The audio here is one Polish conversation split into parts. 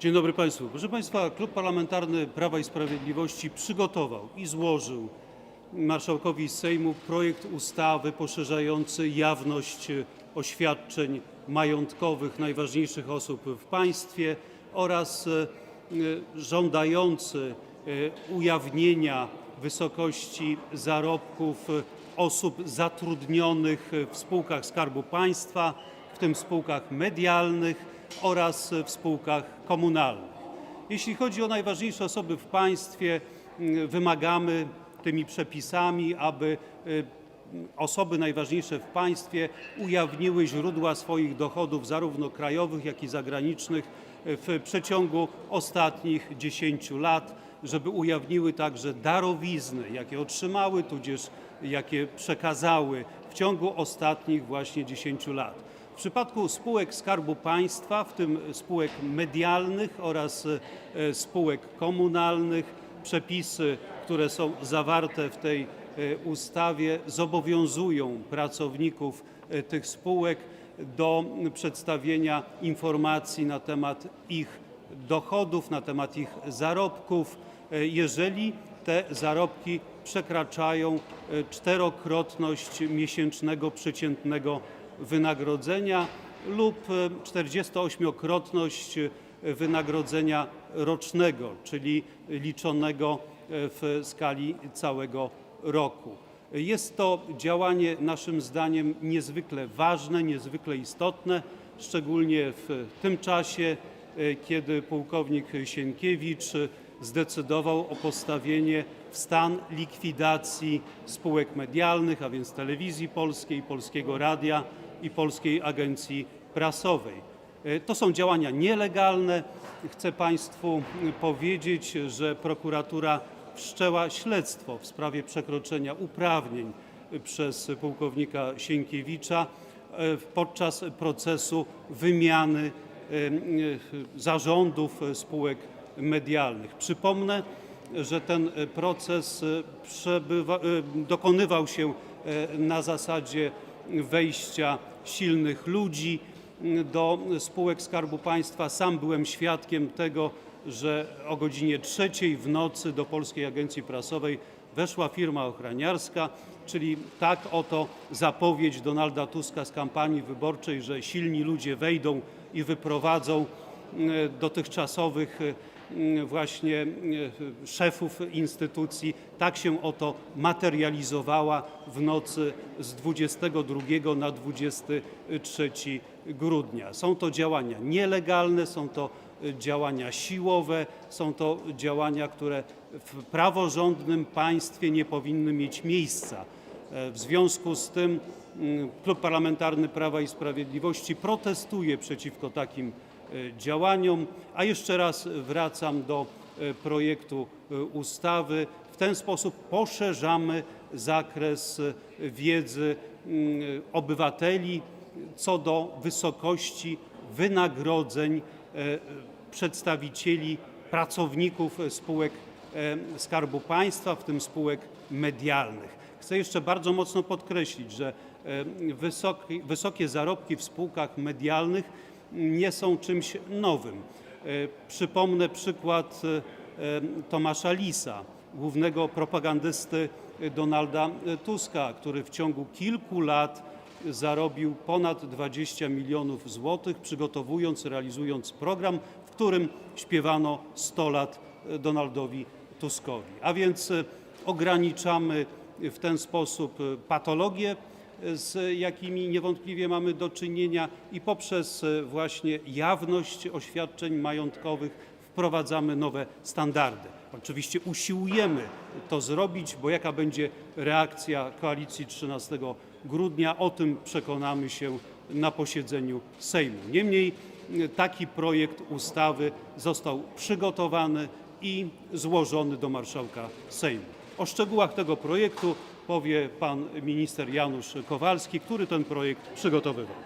Dzień dobry Państwu. Proszę Państwa, Klub Parlamentarny Prawa i Sprawiedliwości przygotował i złożył marszałkowi Sejmu projekt ustawy poszerzający jawność oświadczeń majątkowych najważniejszych osób w państwie oraz e, e, żądający e, ujawnienia wysokości zarobków osób zatrudnionych w spółkach Skarbu Państwa, w tym spółkach medialnych oraz w spółkach komunalnych. Jeśli chodzi o najważniejsze osoby w państwie, mm, wymagamy tymi przepisami, aby y, osoby najważniejsze w państwie ujawniły źródła swoich dochodów, zarówno krajowych, jak i zagranicznych, y, w przeciągu ostatnich 10 lat, żeby ujawniły także darowizny, jakie otrzymały, tudzież jakie przekazały w ciągu ostatnich właśnie 10 lat. W przypadku spółek Skarbu Państwa, w tym spółek medialnych oraz e, spółek komunalnych, przepisy, które są zawarte w tej e, ustawie, zobowiązują pracowników e, tych spółek do przedstawienia informacji na temat ich dochodów, na temat ich zarobków, jeżeli te zarobki przekraczają czterokrotność miesięcznego przeciętnego wynagrodzenia lub e, 48-krotność wynagrodzenia rocznego, czyli liczonego e, w skali całego roku. Jest to działanie naszym zdaniem niezwykle ważne, niezwykle istotne, szczególnie w tym czasie, e, kiedy pułkownik Sienkiewicz zdecydował o postawienie w stan likwidacji spółek medialnych, a więc Telewizji Polskiej, Polskiego Radia i Polskiej Agencji Prasowej. E, To są działania nielegalne. Chcę Państwu powiedzieć, że prokuratura wszczęła śledztwo w sprawie przekroczenia uprawnień przez pułkownika Sienkiewicza e, podczas procesu wymiany e, zarządów spółek medialnych. Przypomnę, że ten proces dokonywał się na zasadzie wejścia silnych ludzi m, do spółek Skarbu Państwa. Sam byłem świadkiem tego, że o godzinie trzeciej w nocy do Polskiej Agencji Prasowej weszła firma ochraniarska, czyli tak oto zapowiedź Donalda Tuska z kampanii wyborczej, że silni ludzie wejdą i wyprowadzą e, dotychczasowych właśnie e, szefów instytucji. Tak się oto materializowała w nocy z 22 na 23 grudnia. Są to działania nielegalne, są to e, działania siłowe, są to działania, które w praworządnym państwie nie powinny mieć miejsca. E, W związku z tym mm, Klub Parlamentarny Prawa i Sprawiedliwości protestuje przeciwko takim działaniom, a jeszcze raz wracam do e, projektu e, ustawy. W ten sposób poszerzamy zakres wiedzy obywateli co do wysokości wynagrodzeń przedstawicieli, pracowników spółek Skarbu Państwa, w tym spółek medialnych. Chcę jeszcze bardzo mocno podkreślić, że e, wysoki, wysokie zarobki w spółkach medialnych nie są czymś nowym. E, Przypomnę przykład e, e, Tomasza Lisa, głównego propagandysty Donalda Tuska, który w ciągu kilku lat zarobił ponad 20 milionów złotych, przygotowując, realizując program, w którym śpiewano 100 lat Donaldowi Tuskowi. A więc e, ograniczamy w ten sposób e, patologie, e, z jakimi niewątpliwie mamy do czynienia i poprzez e, właśnie jawność oświadczeń majątkowych wprowadzamy nowe standardy. Oczywiście usiłujemy to zrobić, bo jaka będzie reakcja koalicji 13 grudnia, o tym przekonamy się na posiedzeniu Sejmu. Niemniej e, taki projekt ustawy został przygotowany i złożony do marszałka Sejmu. O szczegółach tego projektu powie pan minister Janusz Kowalski, który ten projekt przygotowywał.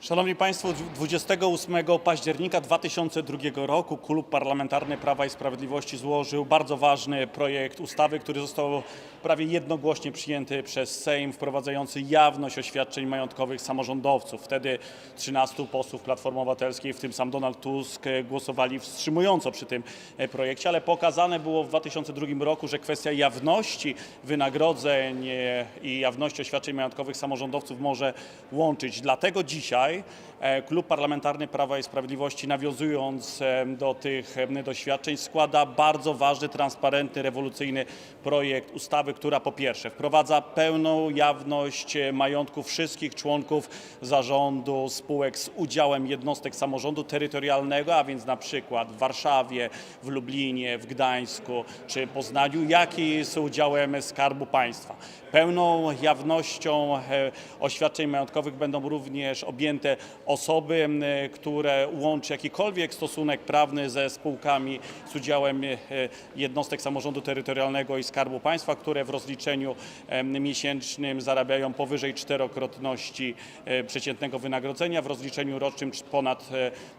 Szanowni Państwo, 28 października 2002 roku Klub Parlamentarny Prawa i Sprawiedliwości złożył bardzo ważny projekt ustawy, który został prawie jednogłośnie przyjęty przez Sejm, wprowadzający jawność oświadczeń majątkowych samorządowców. Wtedy 13 posłów Platformy Obywatelskiej, w tym sam Donald Tusk, głosowali wstrzymująco przy tym e, projekcie, ale pokazane było w 2002 roku, że kwestia jawności wynagrodzeń e, i jawności oświadczeń majątkowych samorządowców może łączyć. Dlatego dzisiaj e, Klub Parlamentarny Prawa i Sprawiedliwości, nawiązując e, do tych e, doświadczeń, składa bardzo ważny, transparentny, rewolucyjny projekt ustawy, która po pierwsze wprowadza pełną jawność majątku wszystkich członków zarządu spółek z udziałem jednostek samorządu terytorialnego, a więc na przykład w Warszawie, w Lublinie, w Gdańsku czy Poznaniu, jak i z udziałem Skarbu Państwa. Pełną jawnością oświadczeń majątkowych będą również objęte osoby, m, które łączy jakikolwiek stosunek prawny ze spółkami z udziałem e, jednostek samorządu terytorialnego i Skarbu Państwa, które w rozliczeniu miesięcznym zarabiają powyżej czterokrotności e, przeciętnego wynagrodzenia, w rozliczeniu rocznym cz- ponad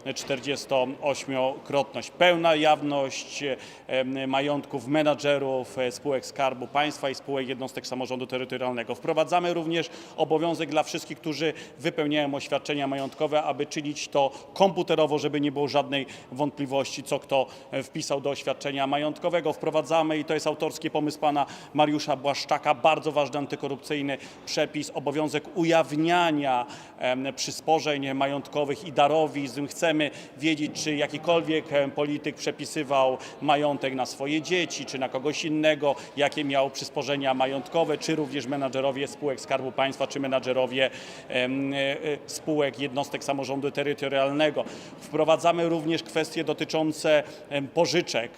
e, 48-krotność. Pełna jawność e, majątków menadżerów e, spółek Skarbu Państwa i spółek jednostek samorządu terytorialnego. Wprowadzamy również obowiązek dla wszystkich, którzy wypełniają majątkowe, aby czynić to komputerowo, żeby nie było żadnej wątpliwości, co kto e, wpisał do oświadczenia majątkowego. Wprowadzamy, i to jest autorski pomysł pana Mariusza Błaszczaka, bardzo ważny antykorupcyjny przepis, obowiązek ujawniania przysporzeń majątkowych i darowizn. Chcemy wiedzieć, czy jakikolwiek polityk przepisywał majątek na swoje dzieci, czy na kogoś innego, jakie miał przysporzenia majątkowe, czy również menadżerowie spółek Skarbu Państwa, czy menadżerowie e, e, spółek jednostek samorządu terytorialnego. Wprowadzamy również kwestie dotyczące pożyczek.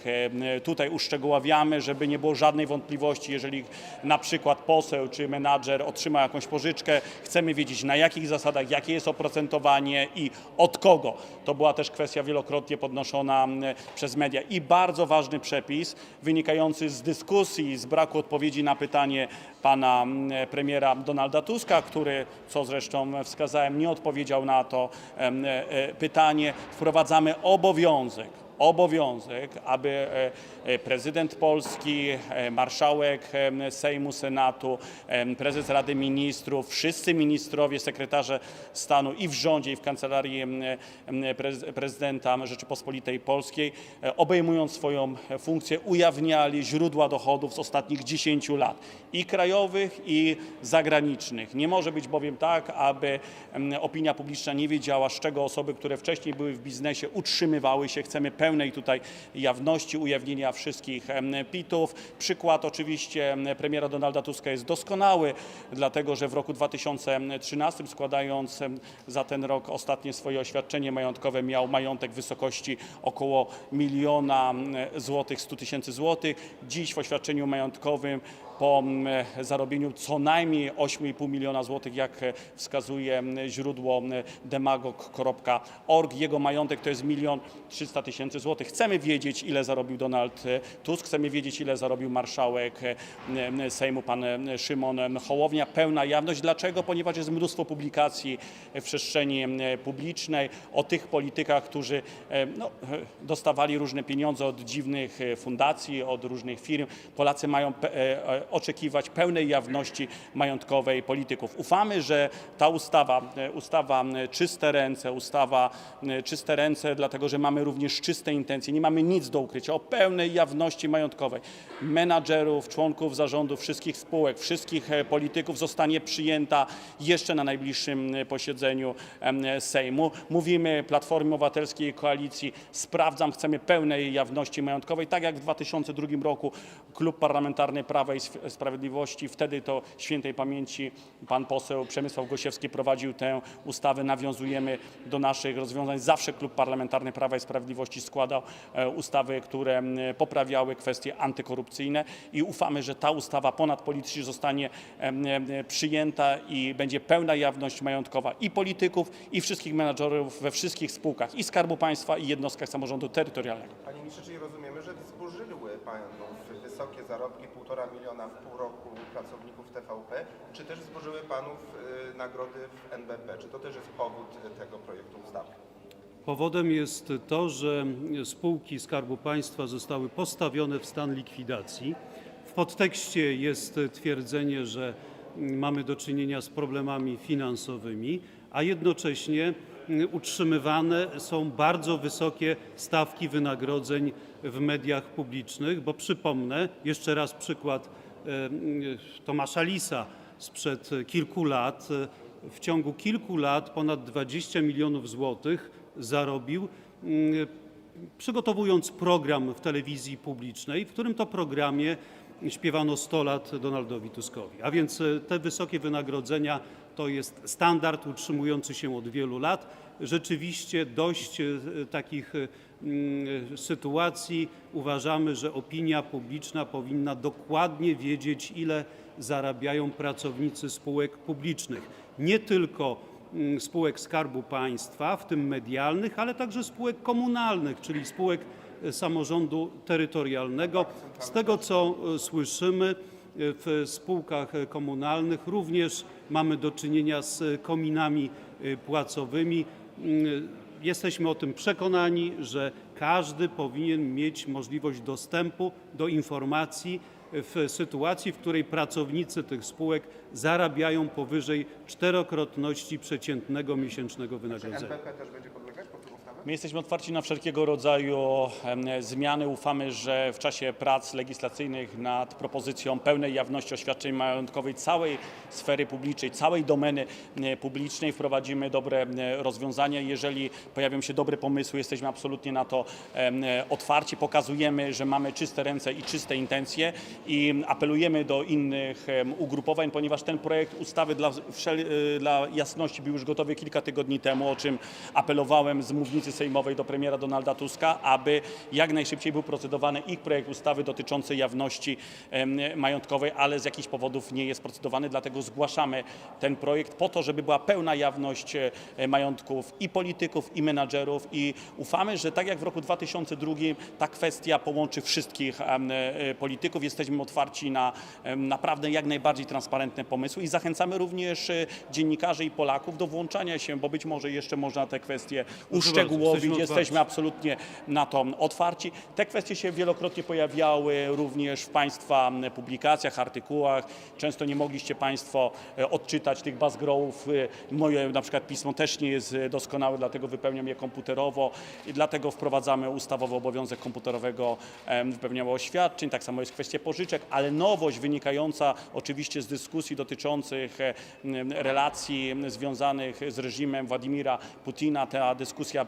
Tutaj uszczegóławiamy, żeby nie było żadnej wątpliwości, jeżeli na przykład poseł czy menadżer otrzyma jakąś pożyczkę, chcemy wiedzieć na jakich zasadach, jakie jest oprocentowanie i od kogo. To była też kwestia wielokrotnie podnoszona przez media. I bardzo ważny przepis wynikający z dyskusji, z braku odpowiedzi na pytanie pana premiera Donalda Tuska, który, co zresztą wskazałem, nie odpowiedział na to e, e, pytanie. Wprowadzamy obowiązek obowiązek, aby e, e, prezydent Polski, e, marszałek Sejmu, Senatu, prezes Rady Ministrów, wszyscy ministrowie, sekretarze stanu i w rządzie, i w kancelarii prezydenta Rzeczypospolitej Polskiej, obejmując swoją funkcję, ujawniali źródła dochodów z ostatnich 10 lat i krajowych, i zagranicznych. Nie może być bowiem tak, aby opinia publiczna nie wiedziała, z czego osoby, które wcześniej były w biznesie, utrzymywały się. Chcemy pełnej tutaj jawności, ujawnienia wszystkich PIT-ów. Przykład oczywiście em, premiera Donalda Tuska jest doskonały, dlatego że w roku 2013 składając za ten rok ostatnie swoje oświadczenie majątkowe miał majątek w wysokości około miliona złotych, 100 tysięcy złotych. Dziś w oświadczeniu majątkowym po mm, zarobieniu co najmniej 8,5 miliona złotych, jak e, wskazuje źródło demagog.org. Jego majątek to jest milion 300 tysięcy złotych. Chcemy wiedzieć, ile zarobił Donald e, Tusk, chcemy wiedzieć, ile zarobił marszałek e, Sejmu, pan Szymon Hołownia. Pełna jawność. Dlaczego? Ponieważ jest mnóstwo publikacji w przestrzeni publicznej o tych politykach, którzy no, dostawali różne pieniądze od dziwnych fundacji, od różnych firm. Polacy mają oczekiwać pełnej jawności majątkowej polityków. Ufamy, że ta ustawa, e, ustawa m, czyste ręce, ustawa m, czyste ręce, dlatego że mamy również czyste intencje, nie mamy nic do ukrycia, o pełnej jawności majątkowej menadżerów, członków zarządu wszystkich spółek, wszystkich e, polityków zostanie przyjęta jeszcze na najbliższym e, posiedzeniu Sejmu. Mówimy Platformie Obywatelskiej i Koalicji, sprawdzam, chcemy pełnej jawności majątkowej, tak jak w 2002 roku Klub Parlamentarny Prawa i Sprawiedliwości, wtedy to świętej pamięci pan poseł Przemysław Gosiewski prowadził tę ustawę. Nawiązujemy do naszych rozwiązań. Zawsze Klub Parlamentarny Prawa i Sprawiedliwości składał e, ustawy, które poprawiały kwestie antykorupcyjne i ufamy, że ta ustawa ponadpolitycznie zostanie em, em, przyjęta i będzie pełna jawność majątkowa i polityków, i wszystkich menadżerów we wszystkich spółkach i Skarbu Państwa, i jednostkach samorządu terytorialnego. Panie ministrze, czyli rozumiemy, że zburzyły Panu w wysokie zarobki, 1,5 miliona w pół roku pracowników TVP, czy też złożyły Panów y, nagrody w NBP? Czy to też jest powód y, tego projektu ustawy? Powodem jest to, że spółki Skarbu Państwa zostały postawione w stan likwidacji. W podtekście jest twierdzenie, że mamy do czynienia z problemami finansowymi, a jednocześnie utrzymywane są bardzo wysokie stawki wynagrodzeń w mediach publicznych, bo przypomnę jeszcze raz przykład Tomasza Lisa sprzed kilku lat. W ciągu kilku lat ponad 20 milionów złotych zarobił, mm, przygotowując program w telewizji publicznej, w którym to programie śpiewano 100 lat Donaldowi Tuskowi. A więc te wysokie wynagrodzenia to jest standard utrzymujący się od wielu lat. Rzeczywiście dość e, takich e, mm, sytuacji uważamy, że opinia publiczna powinna dokładnie wiedzieć, ile zarabiają pracownicy spółek publicznych. Nie tylko mm, spółek Skarbu Państwa, w tym medialnych, ale także spółek komunalnych, czyli spółek e, samorządu terytorialnego. Z tego, co słyszymy, w spółkach komunalnych również mamy do czynienia z kominami e, płacowymi. Mm, Jesteśmy o tym przekonani, że każdy powinien mieć możliwość dostępu do informacji w sytuacji, w której pracownicy tych spółek zarabiają powyżej czterokrotności przeciętnego miesięcznego wynagrodzenia. My jesteśmy otwarci na wszelkiego rodzaju zmiany. Ufamy, że w czasie prac legislacyjnych nad propozycją pełnej jawności oświadczeń majątkowej całej sfery publicznej, całej domeny e, publicznej wprowadzimy dobre rozwiązania. Jeżeli pojawią się dobre pomysły, jesteśmy absolutnie na to otwarci. Pokazujemy, że mamy czyste ręce i czyste intencje i apelujemy do innych ugrupowań, ponieważ ten projekt ustawy dla, e, dla jasności był już gotowy kilka tygodni temu, o czym apelowałem z mównicy sejmowej do premiera Donalda Tuska, aby jak najszybciej był procedowany ich projekt ustawy dotyczący jawności majątkowej, ale z jakichś powodów nie jest procedowany, dlatego zgłaszamy ten projekt po to, żeby była pełna jawność e, majątków i polityków, i menadżerów i ufamy, że tak jak w roku 2002 ta kwestia połączy wszystkich e, polityków. Jesteśmy otwarci na naprawdę jak najbardziej transparentne pomysły i zachęcamy również e, dziennikarzy i Polaków do włączania się, bo być może jeszcze można te kwestie uszczegółowić. Jesteśmy Jesteśmy absolutnie na to otwarci. Te kwestie się wielokrotnie pojawiały również w Państwa publikacjach, artykułach. Często nie mogliście Państwo e, odczytać tych bazgrołów. E, Moje na przykład pismo też nie jest e, doskonałe, dlatego wypełniam je komputerowo i dlatego wprowadzamy ustawowy obowiązek komputerowego wypełniania oświadczeń. Tak samo jest kwestia pożyczek, ale nowość wynikająca oczywiście z dyskusji dotyczących relacji związanych z reżimem Władimira Putina. Ta dyskusja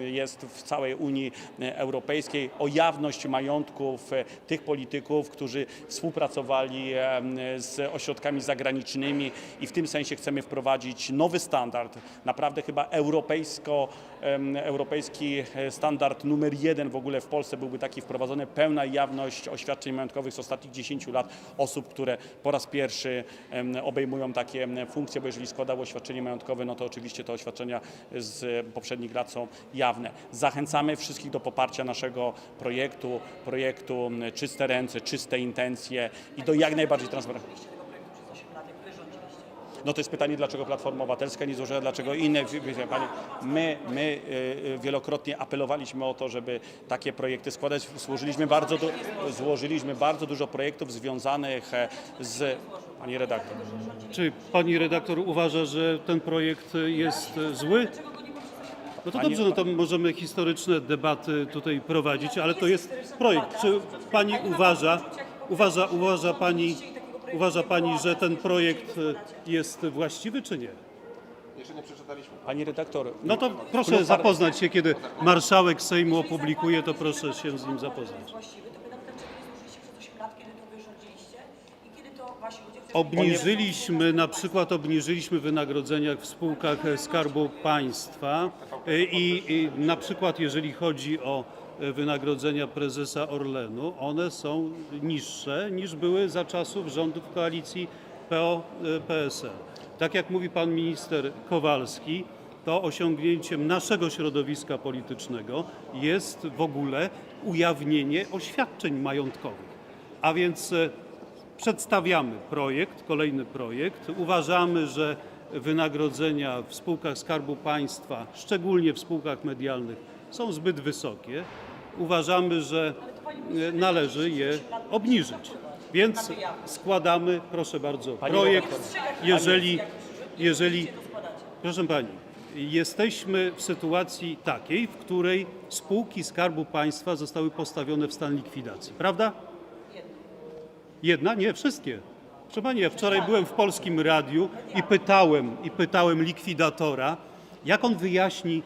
jest w całej Unii e, Europejskiej o jawność majątków e, tych polityków, którzy współpracowali e, z ośrodkami zagranicznymi i w tym sensie chcemy wprowadzić nowy standard, naprawdę chyba europejsko, em, europejski e, standard numer jeden w ogóle w Polsce byłby taki wprowadzony, pełna jawność oświadczeń majątkowych z ostatnich 10 lat osób, które po raz pierwszy obejmują takie funkcje, bo jeżeli składało oświadczenie majątkowe, no to oczywiście te oświadczenia z e, poprzednich lat są jawne. Zachęcamy wszystkich do poparcia naszego projektu, projektu Czyste Ręce, Czyste Intencje i do jak najbardziej transparentnego. tego projektu przez 8 lat, jak wy rządziliście. No to jest pytanie, dlaczego Platforma Obywatelska nie złożyła, dlaczego inne. Pani, my, my y, y, wielokrotnie apelowaliśmy o to, żeby takie projekty składać. Złożyliśmy bardzo, du- złożyliśmy bardzo dużo projektów związanych e, z. Pani redaktor. Czy pani redaktor uważa, że ten projekt jest e, zły? No to dobrze, no to możemy historyczne debaty tutaj prowadzić, ale to jest projekt. Czy pani uważa, uważa, uważa pani, uważa pani, że ten projekt e, jest właściwy, czy nie? Jeszcze nie przeczytaliśmy. Pani redaktor. No to proszę zapoznać się, kiedy marszałek Sejmu opublikuje, to proszę się z nim zapoznać. Właściwy, to pytam, dlaczego nie złożyliście przez 8 lat, kiedy to wy rządziliście i kiedy to wasi ludzie... którzy- Obniżyliśmy, na przykład obniżyliśmy wynagrodzenia w spółkach Skarbu Państwa i, i na przykład jeżeli chodzi o wynagrodzenia prezesa Orlenu, one są niższe niż były za czasów rządów koalicji PO-PSL. Tak jak mówi pan minister Kowalski, to osiągnięciem naszego środowiska politycznego jest w ogóle ujawnienie oświadczeń majątkowych. A więc e, przedstawiamy projekt, kolejny projekt. Uważamy, że wynagrodzenia w spółkach Skarbu Państwa, szczególnie w spółkach medialnych, są zbyt wysokie. Uważamy, że e, należy je obniżyć. Więc składamy, proszę bardzo, projekt. Jeżeli, jeżeli, proszę Pani, jesteśmy w sytuacji takiej, w której spółki Skarbu Państwa zostały postawione w stan likwidacji, prawda? Jedna? Nie, wszystkie. Proszę Pani, wczoraj byłem w Polskim Radiu i pytałem, i pytałem likwidatora, jak on wyjaśni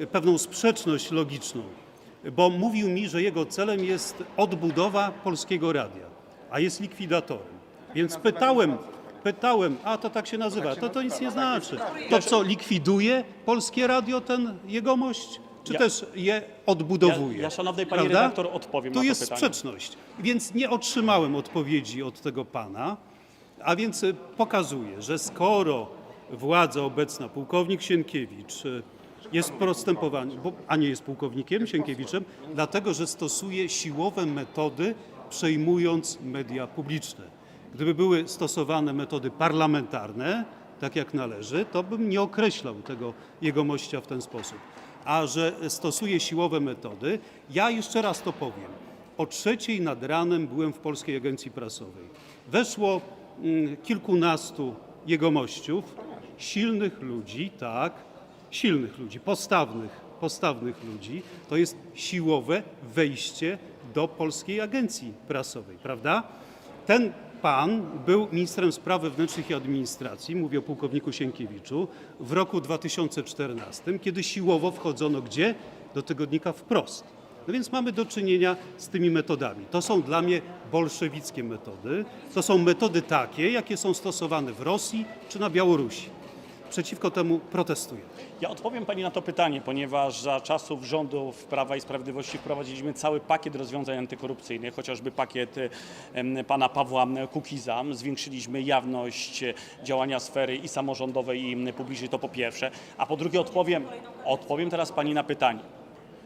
e, pewną sprzeczność logiczną, bo mówił mi, że jego celem jest odbudowa Polskiego Radia, a jest likwidatorem. Więc pytałem, pytałem, a to tak się nazywa, to to nic nie znaczy. To co, likwiduje Polskie Radio ten jegomość, czy Ja- też je odbudowuje? Ja- ja, szanownej pani Prawda? redaktor, odpowiem Tu na to jest pytanie. sprzeczność. Więc nie otrzymałem odpowiedzi od tego pana, a więc y, pokazuje, że skoro władza obecna, pułkownik Sienkiewicz y, jest postępowany, bo, a nie jest pułkownikiem Sienkiewiczem, dlatego że stosuje siłowe metody, przejmując media publiczne. Gdyby były stosowane metody parlamentarne, tak jak należy, to bym nie określał tego jegomościa w ten sposób. A że stosuje siłowe metody, ja jeszcze raz to powiem. O trzeciej nad ranem byłem w Polskiej Agencji Prasowej. Weszło mm, kilkunastu jegomościów, silnych ludzi, tak, silnych ludzi, postawnych, postawnych ludzi. To jest siłowe wejście do Polskiej Agencji Prasowej, prawda? Ten pan był ministrem spraw wewnętrznych i administracji, mówię o pułkowniku Sienkiewiczu, w roku 2014, kiedy siłowo wchodzono gdzie? Do tygodnika wprost. No więc mamy do czynienia z tymi metodami. To są dla mnie bolszewickie metody. To są metody takie, jakie są stosowane w Rosji czy na Białorusi. Przeciwko temu protestuję. Ja odpowiem Pani na to pytanie, ponieważ za czasów rządów Prawa i Sprawiedliwości wprowadziliśmy cały pakiet rozwiązań antykorupcyjnych, chociażby pakiet pana Pawła Kukiza. Zwiększyliśmy jawność e, działania sfery i samorządowej, i publicznej, to po pierwsze. A po drugie odpowiem, odpowiem teraz Pani na pytanie.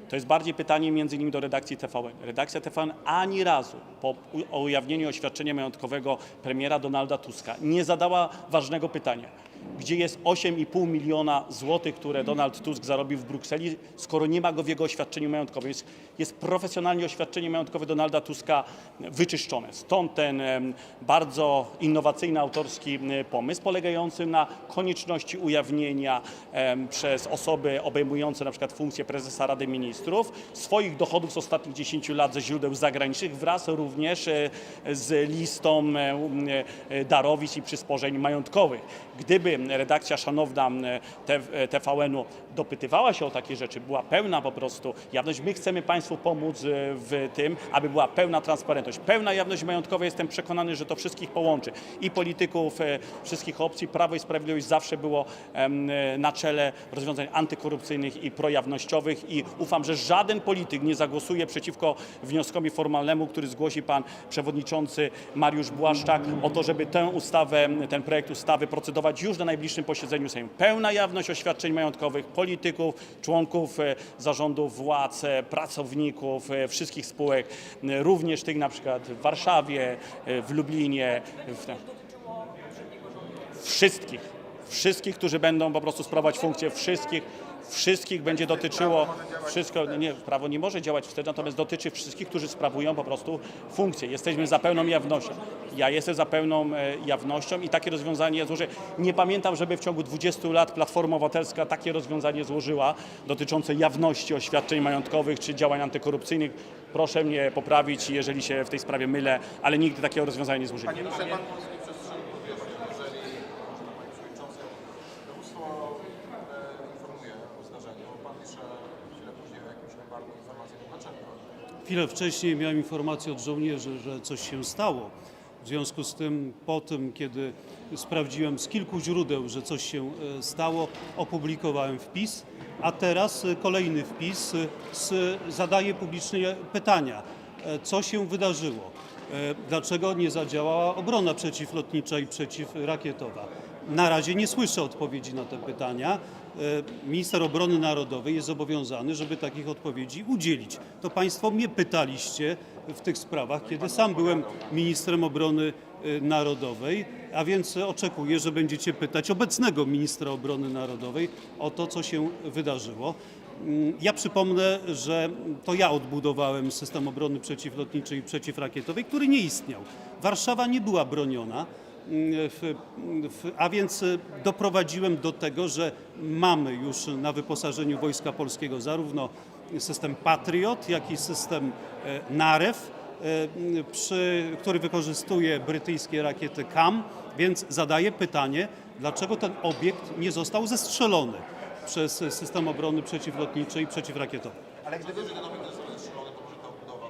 To jest bardziej pytanie między innymi do redakcji TVN. Redakcja TVN ani razu po ujawnieniu oświadczenia majątkowego premiera Donalda Tuska nie zadała ważnego pytania. Gdzie jest 8,5 miliona złotych, które Donald Tusk zarobił w Brukseli, skoro nie ma go w jego oświadczeniu majątkowym? Jest, jest profesjonalnie oświadczenie majątkowe Donalda Tuska wyczyszczone. Stąd ten bardzo innowacyjny autorski pomysł polegający na konieczności ujawnienia przez osoby obejmujące na przykład funkcję prezesa Rady Ministrów swoich dochodów z ostatnich 10 lat ze źródeł zagranicznych wraz również e, z listą e, e, darowizn i przysporzeń majątkowych. Gdyby redakcja szanowna TVN-u dopytywała się o takie rzeczy, była pełna po prostu jawność, my chcemy Państwu pomóc e, w tym, aby była pełna transparentność. Pełna jawność majątkowa, jestem przekonany, że to wszystkich połączy. I polityków e, wszystkich opcji, Prawo i Sprawiedliwość zawsze było na czele rozwiązań antykorupcyjnych i projawnościowych. I ufam, że żaden polityk nie zagłosuje przeciwko wnioskowi formalnemu, który zgłosi pan przewodniczący Mariusz Błaszczak o to, żeby tę ustawę, ten projekt ustawy procedować już na najbliższym posiedzeniu Sejmu. Pełna jawność oświadczeń majątkowych polityków, członków e, zarządów władz, e, pracowników e, wszystkich spółek, również tych na przykład w Warszawie, w Lublinie, w, wszystkich, wszystkich, którzy będą po prostu sprawować funkcję, wszystkich, wszystkich będzie dotyczyło, wszystko, nie, prawo nie może działać wtedy, natomiast dotyczy wszystkich, którzy sprawują po prostu funkcję. Jesteśmy za pełną jawnością. Ja jestem za pełną e, jawnością i takie rozwiązanie złożę. Nie pamiętam, żeby w ciągu 20 lat Platforma Obywatelska takie rozwiązanie złożyła dotyczące jawności oświadczeń majątkowych czy działań antykorupcyjnych. Proszę mnie poprawić, jeżeli się w tej sprawie mylę, ale nigdy takiego rozwiązania nie złożyłem. Panie ministrze, pan polskiej przestrzeni powierza, jeżeli, może panie przewodniczący, dowództwo e, informuje o zdarzeniu, pan pisze chwilę później o jakimś embargo informacji, to dlaczego? Chwilę wcześniej miałem informację od żołnierzy, że coś się stało. W związku z tym, po tym, kiedy sprawdziłem z kilku źródeł, że coś się e, stało, opublikowałem wpis, a teraz e, kolejny wpis e, zadaje publicznie pytania, co się wydarzyło, dlaczego nie zadziałała obrona przeciwlotnicza i przeciwrakietowa. Na razie nie słyszę odpowiedzi na te pytania. E, Minister Obrony Narodowej jest zobowiązany, żeby takich odpowiedzi udzielić. To Państwo mnie pytaliście w tych sprawach, kiedy sam byłem ministrem obrony e, narodowej, a więc oczekuję, że będziecie pytać obecnego ministra obrony narodowej o to, co się wydarzyło. Mm, Ja przypomnę, że to ja odbudowałem system obrony przeciwlotniczej i przeciwrakietowej, który nie istniał. Warszawa nie była broniona. A więc doprowadziłem do tego, że mamy już na wyposażeniu Wojska Polskiego zarówno system Patriot, jak i system e, NAREW, e, przy, który wykorzystuje brytyjskie rakiety KAM, więc zadaję pytanie, dlaczego ten obiekt nie został zestrzelony przez system obrony przeciwlotniczej i przeciwrakietowej. Ale gdyby Ten obiekt został zestrzelony, to może ta odbudowa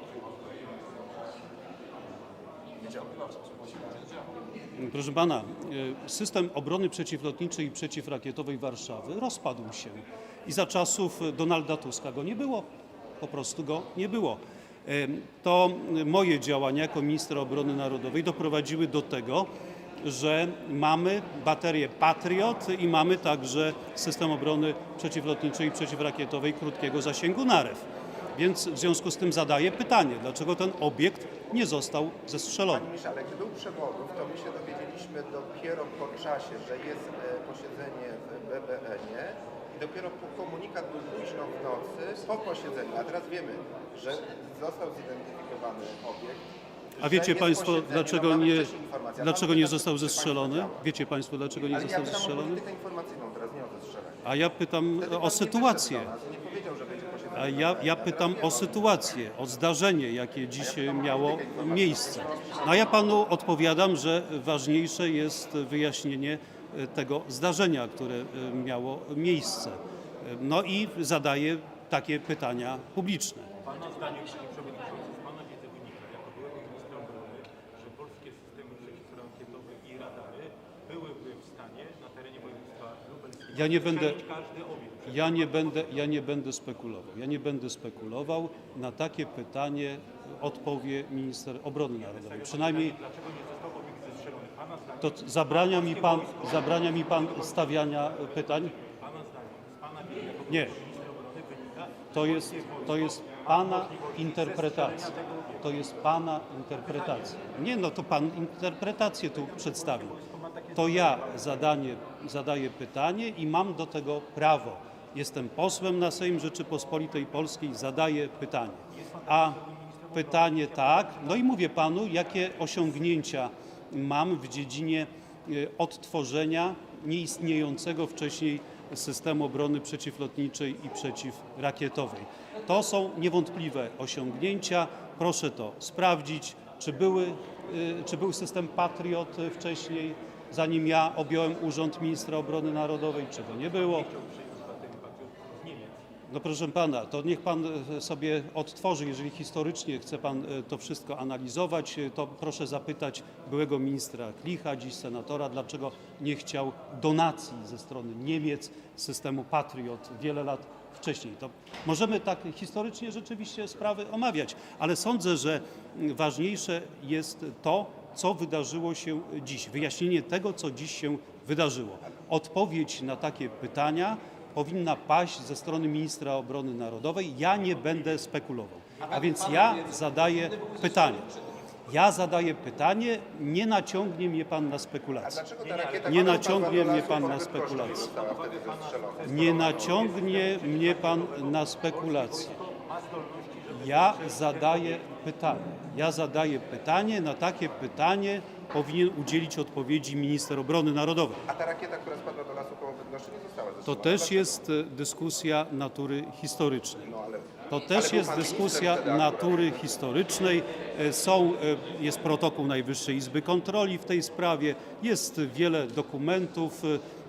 nie działała w sposób właściwy, nie działa. Proszę pana, y, system obrony przeciwlotniczej i przeciwrakietowej Warszawy rozpadł się i za czasów Donalda Tuska go nie było. Po prostu go nie było. To moje działania jako ministra obrony narodowej doprowadziły do tego, że mamy baterię Patriot i mamy także system obrony przeciwlotniczej i przeciwrakietowej krótkiego zasięgu NAREW. Więc w związku z tym zadaję pytanie, dlaczego ten obiekt nie został zestrzelony. Panie ministrze, ale gdy był przewodów, to my się dowiedzieliśmy dopiero po czasie, że jest e, posiedzenie w BBN-ie i dopiero komunikat był późno w nocy po posiedzeniu, a teraz wiemy, że został zidentyfikowany obiekt. A że wiecie Państwo, dlaczego no nie, dlaczego nie został zestrzelony? Wiecie Państwo, dlaczego nie został zestrzelony? A ja pytam o sytuację. A ja, ja pytam o sytuację, o zdarzenie, jakie dziś miało miejsce. No a ja panu odpowiadam, że ważniejsze jest wyjaśnienie e, tego zdarzenia, które e, miało miejsce. E, No i zadaję takie pytania publiczne. Pana zdanie, panie przewodniczący, z pana wiedzy wynika, jako byłego ministra obrony, że polskie systemy przeciwrakietowe i radary byłyby w stanie na terenie województwa lubelskiego Ja nie będę- każdy obiekt. Ja nie będę, ja nie będę spekulował. Ja nie będę spekulował. Na takie pytanie odpowie minister obrony narodowej. Przynajmniej to zabrania mi pan, zabrania mi pan stawiania pytań. wiedzy jako Nie. To jest, to jest pana interpretacja. To jest pana interpretacja. Nie, no to pan interpretację tu przedstawił. To ja zadanie, zadaję pytanie i mam do tego prawo. Jestem posłem na Sejm Rzeczypospolitej Polskiej, zadaję pytanie. A pytanie tak, no i mówię panu, jakie osiągnięcia mam w dziedzinie e, odtworzenia nieistniejącego wcześniej systemu obrony przeciwlotniczej i przeciwrakietowej. To są niewątpliwe osiągnięcia. Proszę to sprawdzić, czy, były, y, czy był system Patriot wcześniej, zanim ja objąłem urząd ministra obrony narodowej, czy go nie było. No proszę pana, to niech pan e, sobie odtworzy, jeżeli historycznie chce pan e, to wszystko analizować, e, to proszę zapytać byłego ministra Klicha, dziś senatora, dlaczego nie chciał donacji ze strony Niemiec systemu Patriot wiele lat wcześniej. To możemy tak historycznie rzeczywiście sprawy omawiać, ale sądzę, że ważniejsze jest to, co wydarzyło się dziś, wyjaśnienie tego, co dziś się wydarzyło. Odpowiedź na takie pytania powinna paść ze strony ministra obrony narodowej. Ja nie będę spekulował. A więc ja zadaję pytanie. Ja zadaję pytanie, nie naciągnie mnie pan na rakieta Nie naciągnie mnie pan na zestrzelona? Nie naciągnie mnie pan na spekulację. Ja zadaję pytanie. Ja zadaję pytanie, na takie pytanie powinien udzielić odpowiedzi minister obrony narodowej. A ta rakieta, która spadła do lasu koło Bydgoszczy, nie została To też jest e, dyskusja natury historycznej. No, ale... To ale też był jest pan dyskusja akurat. natury historycznej. E, Są, e, jest protokół Najwyższej Izby Kontroli w tej sprawie, jest wiele dokumentów. E,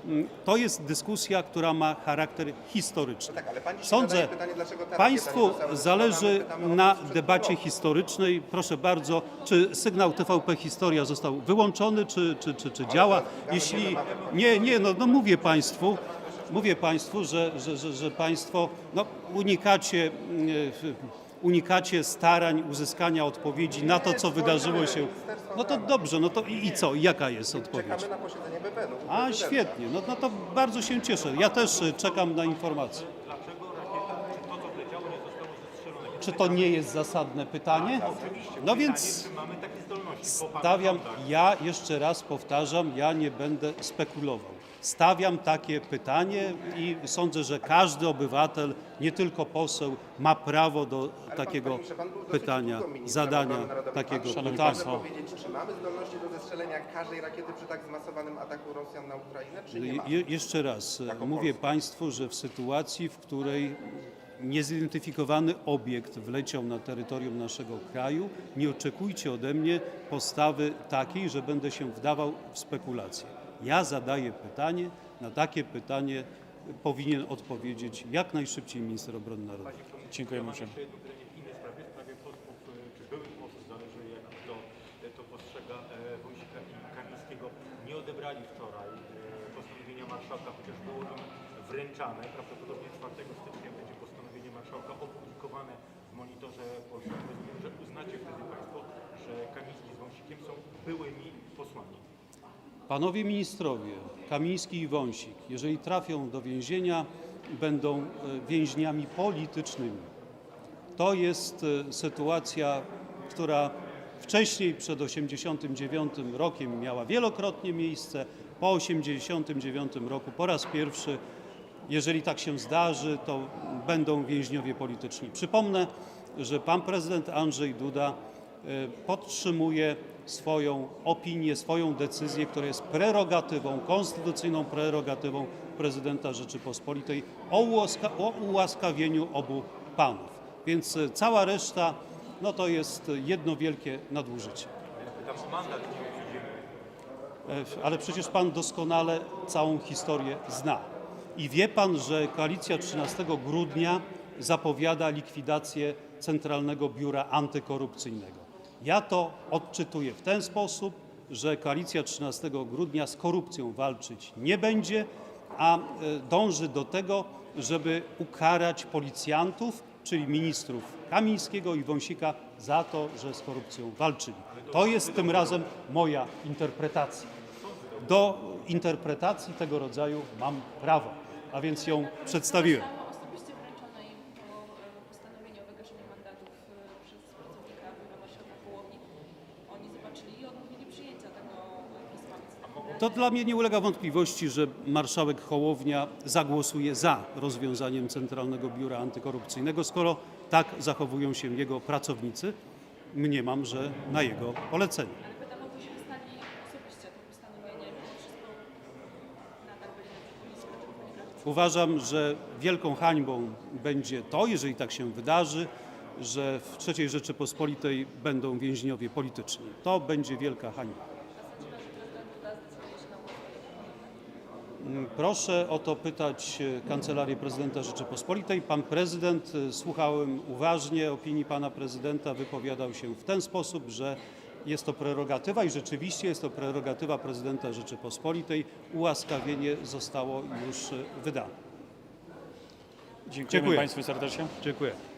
To jest dyskusja, która ma charakter historyczny. No tak, ale pani Sądzę, pytanie, Państwu zależy na debacie historycznej. Proszę bardzo, czy sygnał TVP Historia został wyłączony, czy, czy, czy, czy działa? Jeśli nie, nie, no, no mówię Państwu, mówię Państwu, że, że, że, że Państwo no, unikacie mm, unikacie starań uzyskania odpowiedzi na to, co wydarzyło się. No to dobrze, no to i, i co? Jaka jest odpowiedź? Czekamy na posiedzenie A, świetnie, no, no to bardzo się cieszę. Ja też e, czekam na informacje. Rakieta, czy to, nie jest zasadne pytanie? No więc mamy takie zdolności? Stawiam, ja jeszcze raz powtarzam, ja nie będę spekulował. Stawiam takie pytanie i sądzę, że każdy obywatel, nie tylko poseł, ma prawo do Ale takiego pan, panie ministrze, pan był dosyć pytania, zadania takiego Szanowni pytania. Może Państwo. powiedzieć, czy mamy zdolności do zestrzelenia każdej rakiety przy tak zmasowanym ataku Rosjan na Ukrainę, czy nie mamy? Je, jeszcze raz, e, mówię. Państwu, że w sytuacji, w której niezidentyfikowany obiekt wleciał na terytorium naszego kraju, nie oczekujcie ode mnie postawy takiej, że będę się wdawał w spekulacje. Ja zadaję pytanie, na takie pytanie powinien odpowiedzieć jak najszybciej minister obrony narodowej. Dziękujemy Mam uprzejmie. jeszcze jedno pytanie w innej sprawie, w sprawie posłów, czy byłych posłów, zależy jak kto to postrzega, Wąsika i Kamińskiego. Nie odebrali wczoraj e, postanowienia marszałka, chociaż było im wręczane. Prawdopodobnie 4 stycznia będzie postanowienie marszałka opublikowane w monitorze polskim. Rozumiem, że uznacie wtedy Państwo, że Kamiński z Wąsikiem są byłymi posłami. Panowie ministrowie, Kamiński i Wąsik, jeżeli trafią do więzienia, będą e, więźniami politycznymi. To jest e, sytuacja, która wcześniej, przed 1989 rokiem, miała wielokrotnie miejsce. Po 1989 roku po raz pierwszy, jeżeli tak się zdarzy, to będą więźniowie polityczni. Przypomnę, że pan prezydent Andrzej Duda podtrzymuje swoją opinię, swoją decyzję, która jest prerogatywą, konstytucyjną prerogatywą prezydenta Rzeczypospolitej o, ułaska, o ułaskawieniu obu panów. Więc e, cała reszta no to jest jedno wielkie nadużycie. E, Ale przecież pan doskonale całą historię zna. I wie pan, że koalicja 13 grudnia zapowiada likwidację Centralnego Biura Antykorupcyjnego. Ja to odczytuję w ten sposób, że koalicja 13 grudnia z korupcją walczyć nie będzie, a e, dąży do tego, żeby ukarać policjantów, czyli ministrów Kamińskiego i Wąsika za to, że z korupcją walczyli. To jest tym razem moja interpretacja. Do interpretacji tego rodzaju mam prawo, a więc ją przedstawiłem. Zostało osobiście wręczone im to e, postanowienie o wygaszeniu mandatów e, przez pracownika Biura Marszałka Hołowni. Oni zobaczyli i odmówili przyjęcia tego e, pisma. To dla mnie nie ulega wątpliwości, że marszałek Hołownia zagłosuje za rozwiązaniem Centralnego Biura Antykorupcyjnego, skoro tak zachowują się jego pracownicy. Mniemam, że na jego polecenie. Uważam, że wielką hańbą będzie to, jeżeli tak się wydarzy, że w III Rzeczypospolitej będą więźniowie polityczni. To będzie wielka hańba. Proszę o to pytać e, Kancelarię Prezydenta Rzeczypospolitej. Pan prezydent, e, słuchałem uważnie opinii pana prezydenta, wypowiadał się w ten sposób, że jest to prerogatywa i rzeczywiście jest to prerogatywa prezydenta Rzeczypospolitej. Ułaskawienie zostało już e, wydane. Dziękujemy Dziękuję. Państwu serdecznie. Dziękuję.